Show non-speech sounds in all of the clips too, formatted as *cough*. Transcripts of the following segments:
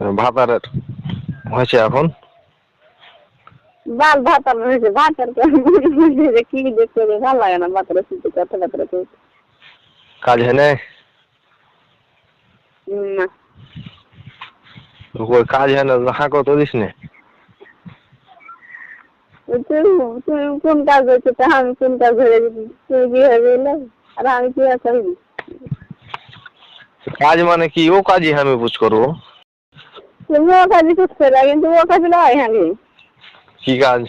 ভাতারের হয়েছে এখন? বাল ভাত আর হয়েছে ভাতার কি দেখতে ভালো লাগে না ভাতের শুধু কথা বার্তা কাজ হয় না। ওই কাজ হয় না হাঁ কত দিস না। কোন কাজ হয়েছে তা আমি কোন কাজ দিবি তুই বিয়ে হয়ে আর আমি কি আর কাজ মানে কি? ও কাজই আমি বুঝ করব। তুমি ও কাজই করতে না কিন্তু ও কাজ নয় আমি কি কাজ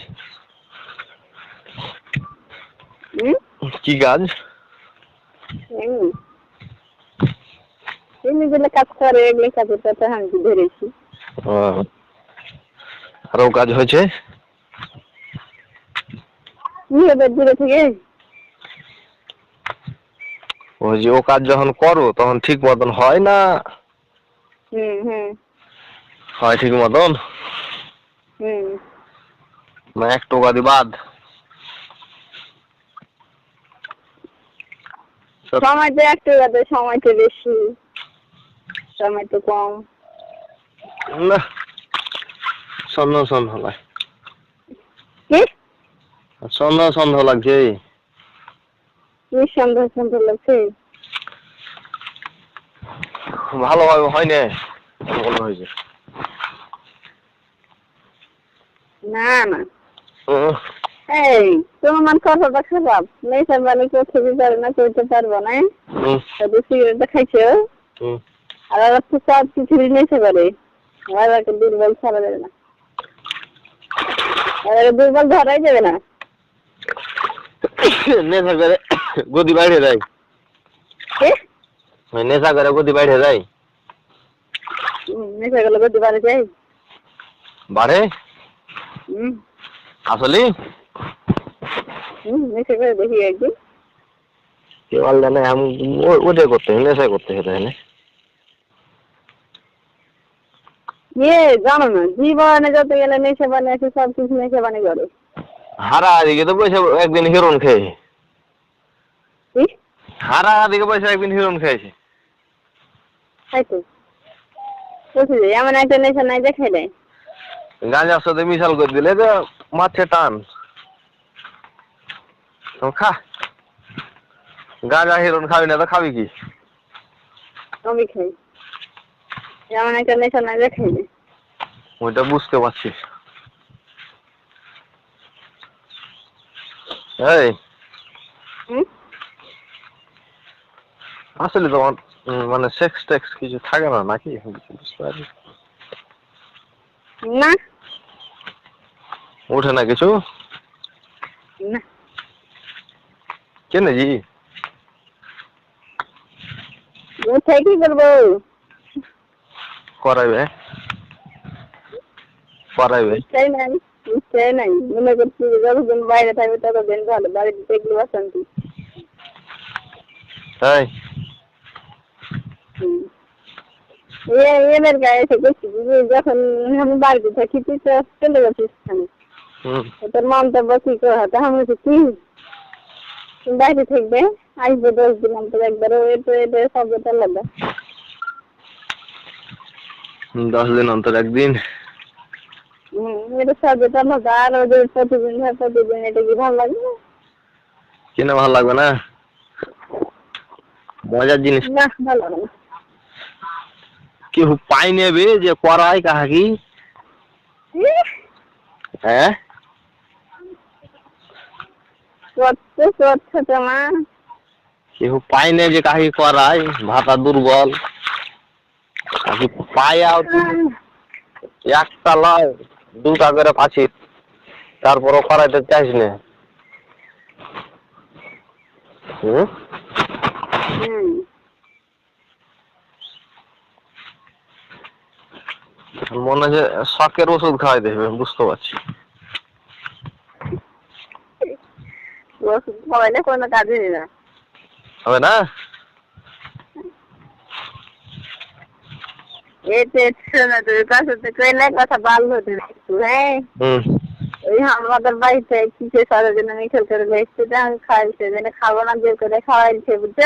কি কাজ এমনি যেগুলো কাজ করে এগুলো কাজের কথা আমি ধরেছি আরও কাজ হয়েছে মেয়েদের দূরে থেকে ওই যে ও কাজ যখন করো তখন ঠিক মতন হয় না হুম হুম। হয় ঠিক মতন? হুম। না এক টোকা দি বাদ। সময় তো একটু যাতে সময় তো বেশি। সময় তো কম। না। সন্দেহ সন্দেহ লাগে কি? সন্দেহ সন্দেহ লাগছে। নিঃসন্দেহ সন্দেহ লাগছে? ভালোভাবে হয় না মনে হয়েছে। না না। এই তোমার মান কথাটা খারাপ নেশার বানি করতে পারে না করতে পারব না সিগারেটটা খাইছো? উহ। আর তো সব কিছুরই নেশা করে আর ওকে দুর্বল ছাড়া যাবে না। আর দুর্বল ধরাই যাবে না। নেশা করে গদি বাইরে যায়। নেশা করে গদি বাইরে যায়। নেশা করতে পারে যাই বাড়ে? আসলে দেখি একদিন। কে বললে না আমি ওটাই করতে নেশা করতে তাহলে। ইয়ে জানো না জীবনে যত গেলে নেশা বানি আছে সব কিছু নেশা বানি করে। হারা দিকে তো পয়সা একদিন হিরোন খেয়ে হারা দিকে পয়সা একদিন হিরোন খেয়েছে। তাই তো। এমন একটা নেশা নাই যে খেলে। গাঁজার সাথে মিশাল করে দিলে তো মাছে টান। খা। গাঁজা হিরোন খাবি না তো খাবি কি? আমি খাই। এমন একটা নেশা নাই যে খেলে ওইটা বুঝতে পারছিস। এই। হুম? আসলে তোমার মানে সেক্স টেক্স কিছু থাকে না নাকি? বুঝতে পারি না ওঠে না কিছু না কেন জি উঠে কি করব করাইবে করাইবে চাই নাই চাই নাই মনে করছি যে যতদিন বাইরে থাকবে ততদিন ভালো বাড়িতে দেখলে অশান্তি এই হুম। এদের গায়ে এসে গেছি যে যখন আমি বাড়িতে থাকি তুই তো চলে গেছিস তোর মন্তব্য কি করে? হতো আমি কি? বাইরে থাকবে? আসবে দশ দিন অন্তর একবার। এটা এটা শব্দটা আলাদা। দশ দিন অন্তর একদিন? এটা শব্দটা আলাদা। আর ওদের প্রতিদিন হয় প্রতিদিন এটা কি ভালো লাগবে না? কিনে ভালো লাগবে না? মজার জিনিস। না ভালো লাগে না। কেউ পাই নেবে যে করাই কাহাকি? হ্যাঁ? কেউ পাই নে যে কাহি করাই ভাতা দুর্বল। কাকি পায়াও তুমি একটা লয় দুটা করে পাচ্ছি তারপরও করাইতে চাইস না। হুম। মনে হচ্ছে শখের ওষুধ খাওয়াই দেবে বুঝতে পারছি। ওষুধ খাওয়াইলে কোনো কাজে না। হবে না? এতে শোনো তোর কাছে তো কইলে কথা ভালো হতে একটু হ্যাঁ? ওই আমাদের বাড়িতে কিসে সারাদিন মিঠল করে বেসতে আমি খাই সেদিন খাব না বের করে খাওয়াইছে বুঝছ?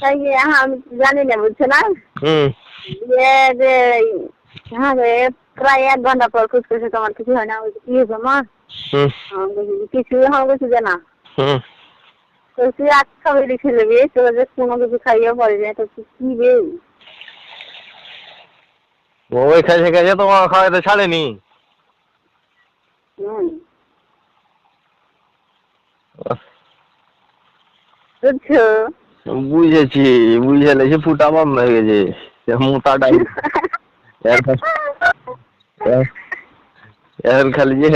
তাই আমি জানি না বুঝছ না? যে হ্যাঁ রে প্রায় এক ঘণ্টা পর খুঁজতেছে তোমার কিছু হয় না কি হয়েছে মা? কিছু আমার কিছু জানা হুম। বলছি আচ্ছা বেরিয়ে ছেলে বে তোরা যে কোনো কিছু খাইয়ে যায় তো তুই কি বে? ওই খাইছে খাইছে তোমার খাওয়াইতে ছাড়েনি? হুম। বুঝছ? বুঝেছি বুঝে লেছি ফুটা বাম হয়ে গেছে। সে *laughs* মোটাটাই এখন খালি যে